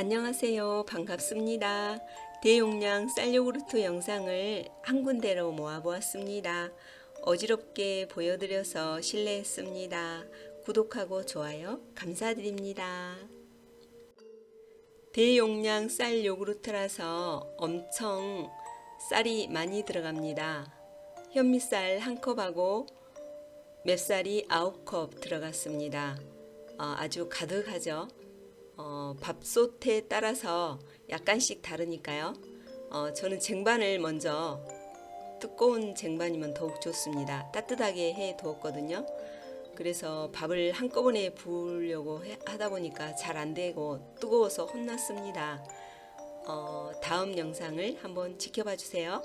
안녕하세요. 반갑습니다. 대용량 쌀 요구르트 영상을 한 군데로 모아보았습니다. 어지럽게 보여드려서 실례했습니다. 구독하고 좋아요 감사드립니다. 대용량 쌀 요구르트라서 엄청 쌀이 많이 들어갑니다. 현미쌀 한 컵하고 맵쌀이 아홉 컵 들어갔습니다. 어, 아주 가득하죠. 어, 밥솥에 따라서 약간씩 다르니까요. 어, 저는 쟁반을 먼저 두꺼운 쟁반이면 더욱 좋습니다. 따뜻하게 해 두었거든요. 그래서 밥을 한꺼번에 부으려고 해- 하다 보니까 잘 안 되고 뜨거워서 혼났습니다. 어, 다음 영상을 한번 지켜봐 주세요.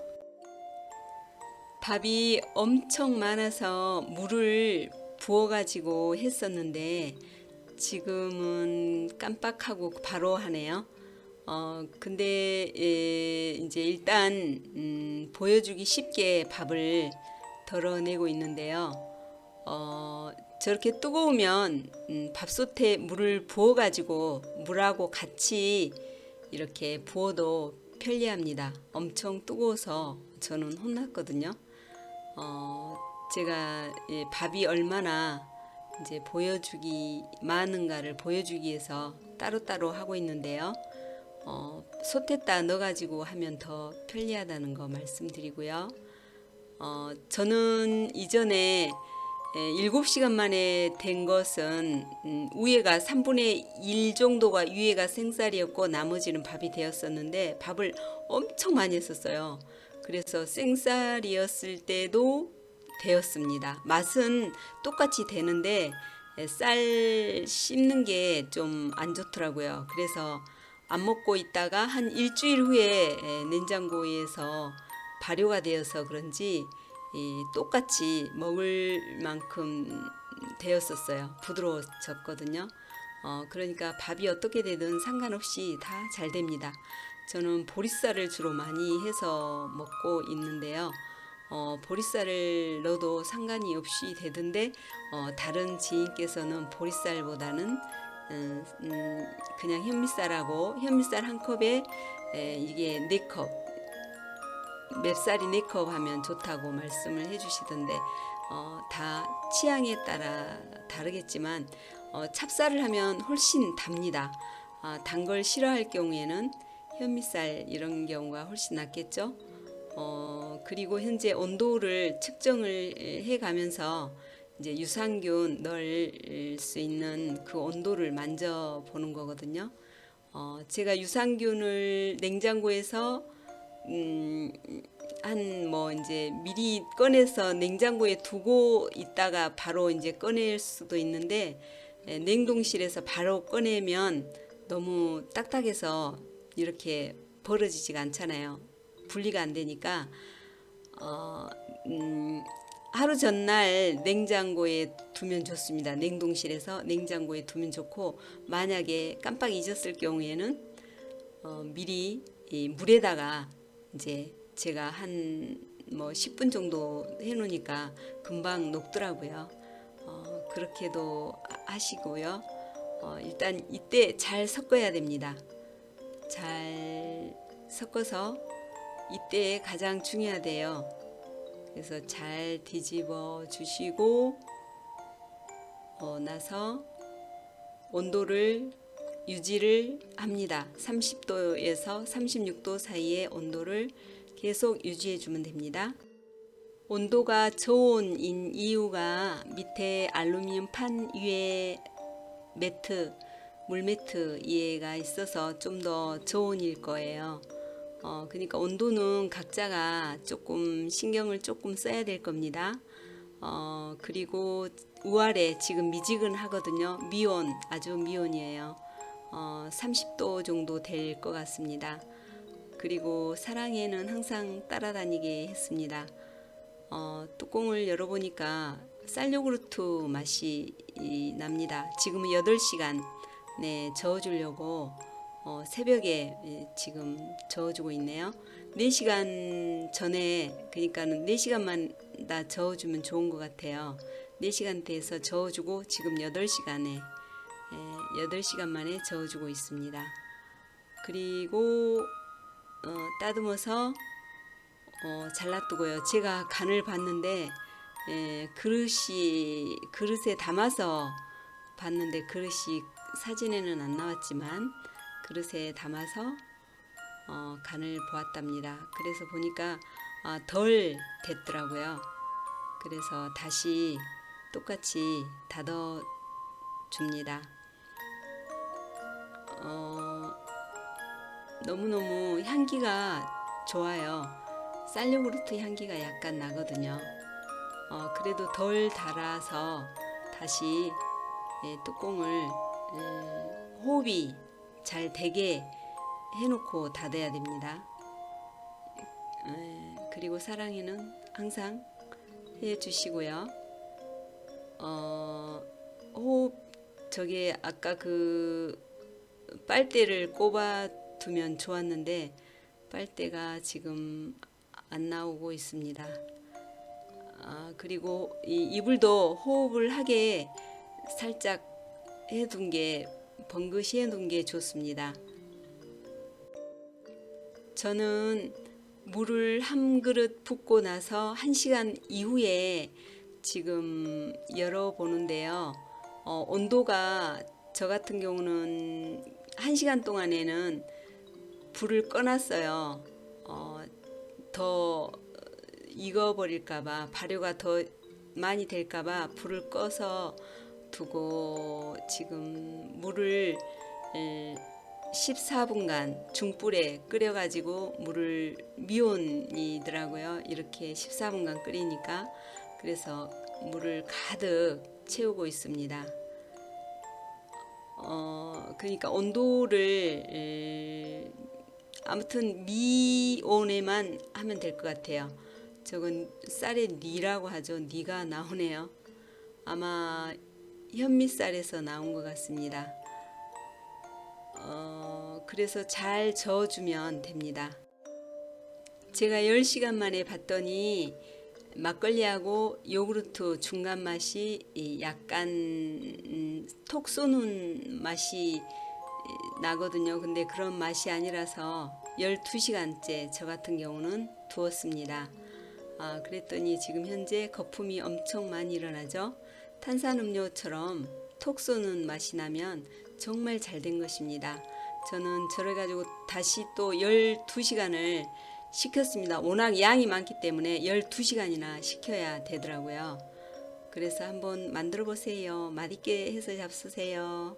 밥이 엄청 많아서 물을 부어가지고 했었는데 지금은 깜빡하고 바로 하네요. 어, 근데 예, 이제 일단 음, 보여주기 쉽게 밥을 덜어내고 있는데요. 어, 저렇게 뜨거우면 음, 밥솥에 물을 부어가지고 물하고 같이 이렇게 부어도 편리합니다. 엄청 뜨거워서 저는 혼났거든요. 어, 제가 예, 밥이 얼마나 이제 보여주기 많은가를 보여주기 위해서 따로따로 하고 있는데요. 어, 솥에다 넣어가지고 하면 더 편리하다는 거 말씀드리고요. 어, 저는 이전에 예, 7시간 만에 된 것은 음, 위에가 3분의 1 정도가 위에가 생쌀이었고 나머지는 밥이 되었었는데 밥을 엄청 많이 했었어요. 그래서 생쌀이었을 때도 되었습니다. 맛은 똑같이 되는데 예, 쌀 씹는 게 좀 안 좋더라고요. 그래서 안 먹고 있다가 한 일주일 후에 예, 냉장고에서 발효가 되어서 그런지 이 똑같이 먹을 만큼 되었었어요. 부드러워졌거든요. 어, 그러니까 밥이 어떻게 되든 상관없이 다 잘 됩니다. 저는 보리쌀을 주로 많이 해서 먹고 있는데요. 어, 보리쌀을 넣어도 상관이 없이 되던데 어, 다른 지인께서는 보리쌀보다는 음, 음, 그냥 현미쌀하고 현미쌀 한 컵에 에, 이게 네 컵, 맵쌀이 네 컵 하면 좋다고 말씀을 해주시던데 어, 다 취향에 따라 다르겠지만 어, 찹쌀을 하면 훨씬 답니다. 아, 단걸 싫어할 경우에는 현미쌀 이런 경우가 훨씬 낫겠죠. 어, 그리고 현재 온도를 측정을 해 가면서 이제 유산균 넣을 수 있는 그 온도를 만져 보는 거거든요. 어, 제가 유산균을 냉장고에서 음, 한 뭐 이제 미리 꺼내서 냉장고에 두고 있다가 바로 이제 꺼낼 수도 있는데 에, 냉동실에서 바로 꺼내면 너무 딱딱해서 이렇게 벌어지지가 않잖아요. 분리가 안 되니까 어, 음, 하루 전날 냉장고에 두면 좋습니다. 냉동실에서 냉장고에 두면 좋고 만약에 깜빡 잊었을 경우에는 어, 미리 이 물에다가 이제 제가 한 뭐 10분 정도 해놓으니까 금방 녹더라고요. 어, 그렇게도 하- 하시고요. 어, 일단 이때 잘 섞어야 됩니다. 잘 섞어서 이때 가장 중요하대요. 그래서 잘 뒤집어 주시고 어, 나서 온도를 유지를 합니다. 30도에서 36도 사이의 온도를 계속 유지해 주면 됩니다. 온도가 저온인 이유가 밑에 알루미늄 판 위에 매트, 물매트 얘가 있어서 좀 더 저온일 거예요. 어, 그러니까 온도는 각자가 조금 신경을 조금 써야 될 겁니다. 어, 그리고 우아래 지금 미지근하거든요. 미온, 아주 미온이에요. 어, 30도 정도 될 것 같습니다. 그리고 사랑에는 항상 따라다니게 했습니다. 어, 뚜껑을 열어보니까 쌀요구르트 맛이 이, 납니다. 지금은 8시간 네, 저어주려고 어, 새벽에 예, 지금 저어주고 있네요. 4시간 전에 그러니까는 4시간만 다 저어주면 좋은 것 같아요. 4시간 돼서 저어주고 지금 8시간에 예, 8시간 만에 저어주고 있습니다. 그리고 어, 따듬어서 어, 잘라두고요. 제가 간을 봤는데 에, 그릇이 그릇에 담아서 봤는데 그릇이 사진에는 안 나왔지만 그릇에 담아서 어, 간을 보았답니다. 그래서 보니까 아, 덜 됐더라고요. 그래서 다시 똑같이 닫아 줍니다. 어, 너무너무 향기가 좋아요. 쌀요구르트 향기가 약간 나거든요. 어, 그래도 덜 달아서 다시 예, 뚜껑을 예, 호흡이 잘 되게 해놓고 닫아야 됩니다. 예, 그리고 사랑에는 항상 해주시고요. 어, 호흡 저게 아까 그 빨대를 꼽아 두면 좋았는데 빨대가 지금 안 나오고 있습니다. 아, 그리고 이 이불도 호흡을 하게 살짝 해둔 게 번긋이 해둔 게 좋습니다. 저는 물을 한 그릇 붓고 나서 한 시간 이후에 지금 열어보는데요. 어, 온도가 저 같은 경우는 한 시간 동안에는 불을 꺼놨어요. 어, 더 익어버릴까봐 발효가 더 많이 될까봐 불을 꺼서 두고 지금 물을 에, 14분간 중불에 끓여가지고 물을 미온이더라고요. 이렇게 14분간 끓이니까 그래서 물을 가득 채우고 있습니다. 어, 그러니까 온도를 에, 아무튼 미온에만 하면 될 것 같아요. 저건 쌀의 니라고 하죠. 니가 나오네요. 아마 현미쌀에서 나온 것 같습니다. 어, 그래서 잘 저어주면 됩니다. 제가 10시간 만에 봤더니 막걸리하고 요구르트 중간 맛이 이 약간 음, 톡 쏘는 맛이 나거든요. 근데 그런 맛이 아니라서 12시간째 저 같은 경우는 두었습니다. 아, 그랬더니 지금 현재 거품이 엄청 많이 일어나죠. 탄산음료처럼 톡 쏘는 맛이 나면 정말 잘 된 것입니다. 저는 저래 가지고 다시 또 12시간을 시켰습니다. 워낙 양이 많기 때문에 12시간이나 시켜야 되더라고요. 그래서 한번 만들어 보세요. 맛있게 해서 잡수세요.